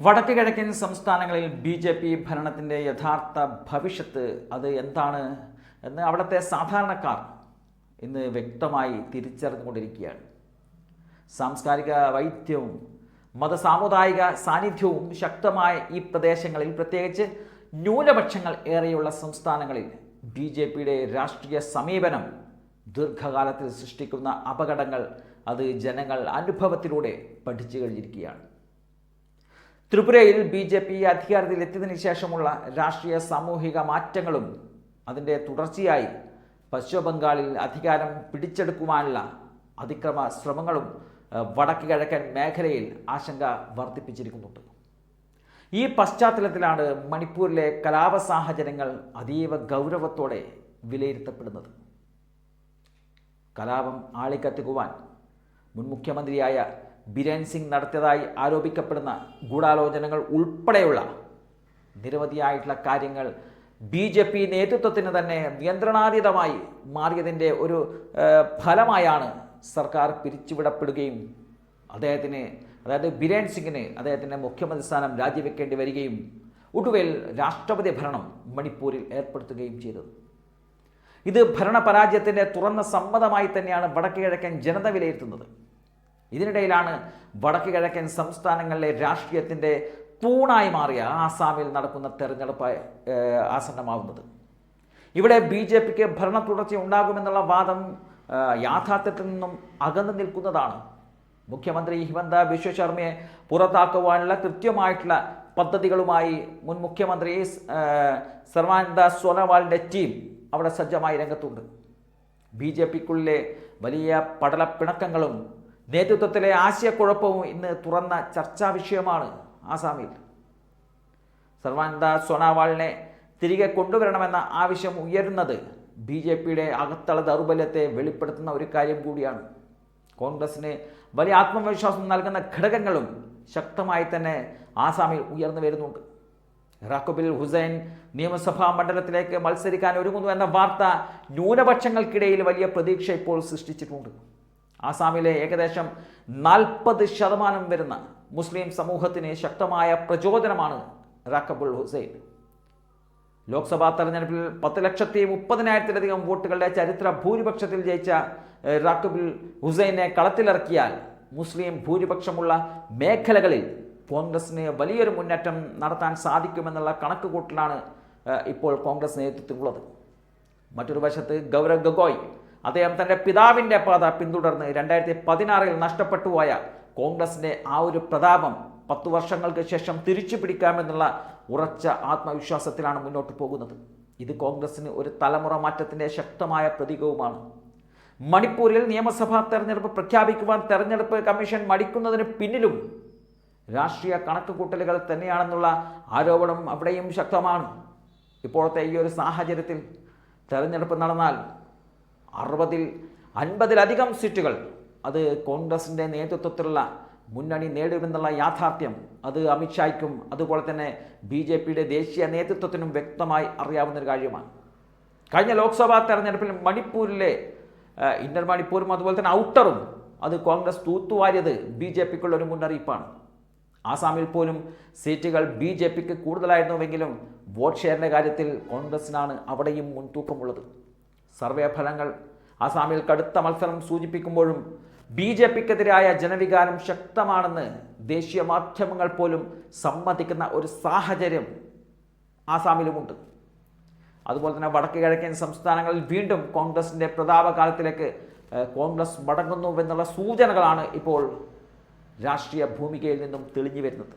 വടക്ക് കിഴക്കൻ സംസ്ഥാനങ്ങളിൽ ബി ജെ പി ഭരണത്തിന്റെ യഥാർത്ഥ ഭവിഷ്യത്ത് അത് എന്താണ് എന്ന് അവിടുത്തെ സാധാരണക്കാർ ഇന്ന് വ്യക്തമായി തിരിച്ചറിഞ്ഞുകൊണ്ടിരിക്കുകയാണ്. സാംസ്കാരിക വൈദ്യവും മതസാമുദായിക സാന്നിധ്യവും ശക്തമായ ഈ പ്രദേശങ്ങളിൽ പ്രത്യേകിച്ച് ന്യൂനപക്ഷങ്ങൾ ഏറെയുള്ള സംസ്ഥാനങ്ങളിൽ ബി ജെ പിയുടെ രാഷ്ട്രീയ സമീപനം ദീർഘകാലത്തിൽ സൃഷ്ടിക്കുന്ന അപകടങ്ങൾ അത് ജനങ്ങൾ അനുഭവത്തിലൂടെ പഠിച്ചു കഴിഞ്ഞിരിക്കുകയാണ്. ത്രിപുരയിൽ ബി ജെ പി അധികാരത്തിൽ എത്തിയതിനു ശേഷമുള്ള രാഷ്ട്രീയ സാമൂഹിക മാറ്റങ്ങളും അതിന്റെ തുടർച്ചയായി പശ്ചിമ ബംഗാളിൽ അധികാരം പിടിച്ചെടുക്കുവാനുള്ള അതിക്രമ ശ്രമങ്ങളും വടക്ക് കിഴക്കൻ മേഖലയിൽ ആശങ്ക വർദ്ധിപ്പിച്ചിരിക്കുന്നുണ്ട്. ഈ പശ്ചാത്തലത്തിലാണ് മണിപ്പൂരിലെ കലാപ സാഹചര്യങ്ങൾ അതീവ ഗൗരവത്തോടെ വിലയിരുത്തപ്പെടുന്നത്. കലാപം ആളിക്കത്തിക്കുവാൻ മുൻ മുഖ്യമന്ത്രിയായ ബിരേൻ സിംഗ് നടത്തിയതായി ആരോപിക്കപ്പെടുന്ന ഗൂഢാലോചനകൾ ഉൾപ്പെടെയുള്ള നിരവധിയായിട്ടുള്ള കാര്യങ്ങൾ ബി ജെ പി നേതൃത്വത്തിന് തന്നെ നിയന്ത്രണാതീതമായി മാറിയതിന്റെ ഒരു ഫലമായാണ് സർക്കാർ പിരിച്ചുവിടപ്പെടുകയും അദ്ദേഹത്തിന് അതായത് ബിരേൻ സിംഗിന് അദ്ദേഹത്തിന്റെ മുഖ്യമന്ത്രി സ്ഥാനം രാജിവെക്കേണ്ടി വരികയും ഒടുവിൽ രാഷ്ട്രപതി ഭരണം മണിപ്പൂരിൽ ഏർപ്പെടുത്തുകയും ചെയ്തത് ഇത് ഭരണപരാജയത്തിന്റെ തുറന്ന സമ്മതമായി തന്നെയാണ് വടക്കു കിഴക്കൻ ജനത വിലയിരുത്തുന്നത്. ഇതിനിടയിലാണ് വടക്ക് കിഴക്കൻ സംസ്ഥാനങ്ങളിലെ രാഷ്ട്രീയത്തിന്റെ തൂണായി മാറിയ ആസാമിൽ നടക്കുന്ന തെരഞ്ഞെടുപ്പ് ആസന്നമാവുന്നത്. ഇവിടെ ബി ജെ പിക്ക് ഭരണ തുടർച്ച ഉണ്ടാകുമെന്നുള്ള വാദം യാഥാർത്ഥ്യത്തിൽ നിന്നും അകന്നു നിൽക്കുന്നതാണ്. മുഖ്യമന്ത്രി ഹിമന്ത ബിശ്വ ശർമ്മയെ പുറത്താക്കുവാനുള്ള കൃത്യമായിട്ടുള്ള പദ്ധതികളുമായി മുൻ മുഖ്യമന്ത്രി സർവാനന്ദ സോനോവാളിന്റെ ടീം അവിടെ സജ്ജമായി രംഗത്തുണ്ട്. ബി ജെ പിക്കുള്ളിലെ വലിയ പടലപ്പിണക്കങ്ങളും നേതൃത്വത്തിലെ ആശയക്കുഴപ്പവും ഇന്ന് തുറന്ന ചർച്ചാ വിഷയമാണ് ആസാമിൽ. സർവാനന്ദ സോനാവാളിനെ തിരികെ കൊണ്ടുവരണമെന്ന ആവശ്യം ഉയരുന്നത് ബി ജെ പിയുടെ അകത്തള ദൗർബല്യത്തെ വെളിപ്പെടുത്തുന്ന ഒരു കാര്യം കൂടിയാണ്. കോൺഗ്രസിന് വലിയ ആത്മവിശ്വാസം നൽകുന്ന ഘടകങ്ങളും ശക്തമായി തന്നെ ആസാമിൽ ഉയർന്നു വരുന്നുണ്ട്. റാക്കുബിൽ ഹുസൈൻ നിയമസഭാ മണ്ഡലത്തിലേക്ക് മത്സരിക്കാൻ ഒരുങ്ങുന്നു എന്ന വാർത്ത ന്യൂനപക്ഷങ്ങൾക്കിടയിൽ വലിയ പ്രതീക്ഷ ഇപ്പോൾ സൃഷ്ടിച്ചിട്ടുണ്ട്. ആസാമിലെ ഏകദേശം നാൽപ്പത് ശതമാനം വരുന്ന മുസ്ലിം സമൂഹത്തിന് ശക്തമായ പ്രചോദനമാണ് റാക്കബുൾ ഹുസൈൻ. ലോക്സഭാ തെരഞ്ഞെടുപ്പിൽ പത്ത് ലക്ഷത്തി മുപ്പതിനായിരത്തിലധികം വോട്ടുകളുടെ ചരിത്ര ഭൂരിപക്ഷത്തിൽ ജയിച്ച റാക്കബുൽ ഹുസൈനെ കളത്തിലിറക്കിയാൽ മുസ്ലിം ഭൂരിപക്ഷമുള്ള മേഖലകളിൽ കോൺഗ്രസിന് വലിയൊരു മുന്നേറ്റം നടത്താൻ സാധിക്കുമെന്നുള്ള കണക്കുകൂട്ടലാണ് ഇപ്പോൾ കോൺഗ്രസ് നേതൃത്വത്തിലുള്ളത്. മറ്റൊരു വശത്ത് ഗൗരവ് ഗൊഗോയ് അദ്ദേഹം തന്റെ പിതാവിന്റെ പാത പിന്തുടർന്ന് രണ്ടായിരത്തി പതിനാറിൽ നഷ്ടപ്പെട്ടു പോയ കോൺഗ്രസിന്റെ ആ ഒരു പ്രതാപം പത്തു വർഷങ്ങൾക്ക് ശേഷം തിരിച്ചു പിടിക്കാമെന്നുള്ള ഉറച്ച ആത്മവിശ്വാസത്തിലാണ് മുന്നോട്ട് പോകുന്നത്. ഇത് കോൺഗ്രസിന് ഒരു തലമുറ മാറ്റത്തിന്റെ ശക്തമായ പ്രതീകവുമാണ്. മണിപ്പൂരിൽ നിയമസഭാ തെരഞ്ഞെടുപ്പ് പ്രഖ്യാപിക്കുവാൻ തെരഞ്ഞെടുപ്പ് കമ്മീഷൻ മടിക്കുന്നതിന് പിന്നിലും രാഷ്ട്രീയ കണക്കുകൂട്ടലുകൾ തന്നെയാണെന്നുള്ള ആരോപണം അവിടെയും ശക്തമാണ്. ഇപ്പോഴത്തെ ഈ ഒരു സാഹചര്യത്തിൽ തെരഞ്ഞെടുപ്പ് നടന്നാൽ അറുപതിൽ അൻപതിലധികം സീറ്റുകൾ. അത് കോൺഗ്രസിന്റെ നേതൃത്വത്തിലുള്ള മുന്നണി നേടുമെന്നുള്ള യാഥാർത്ഥ്യം അത് അമിത്ഷായ്ക്കും അതുപോലെ തന്നെ ബി ജെ പിയുടെ ദേശീയ നേതൃത്വത്തിനും വ്യക്തമായി അറിയാവുന്ന ഒരു കാര്യമാണ്. കഴിഞ്ഞ ലോക്സഭാ തെരഞ്ഞെടുപ്പിൽ മണിപ്പൂരിലെ ഇന്നർ മണിപ്പൂരും അതുപോലെ തന്നെ ഔട്ടറും അത് കോൺഗ്രസ് തൂത്തുവാരിയത് ബി ജെ പിക്കുള്ള ഒരു മുന്നറിയിപ്പാണ്. ആസാമിൽ പോലും സീറ്റുകൾ ബി ജെ പിക്ക് കൂടുതലായിരുന്നുവെങ്കിലും വോട്ട് ഷെയറിന്റെ കാര്യത്തിൽ കോൺഗ്രസിനാണ് അവിടെയും മുൻതൂക്കമുള്ളത്. സർവേ ഫലങ്ങൾ ആസാമിൽ കടുത്ത മത്സരം സൂചിപ്പിക്കുമ്പോഴും ബി ജെ പിക്കെതിരായ ജനവികാരം ശക്തമാണെന്ന് ദേശീയ മാധ്യമങ്ങൾ പോലും സമ്മതിക്കുന്ന ഒരു സാഹചര്യം ആസാമിലുമുണ്ട്. അതുപോലെ തന്നെ വടക്ക് കിഴക്കൻ സംസ്ഥാനങ്ങളിൽ വീണ്ടും കോൺഗ്രസിന്റെ പ്രതാപകാലത്തിലേക്ക് കോൺഗ്രസ് മടങ്ങുന്നുവെന്നുള്ള സൂചനകളാണ് ഇപ്പോൾ രാഷ്ട്രീയ ഭൂമികയിൽ നിന്നും തെളിഞ്ഞു വരുന്നത്.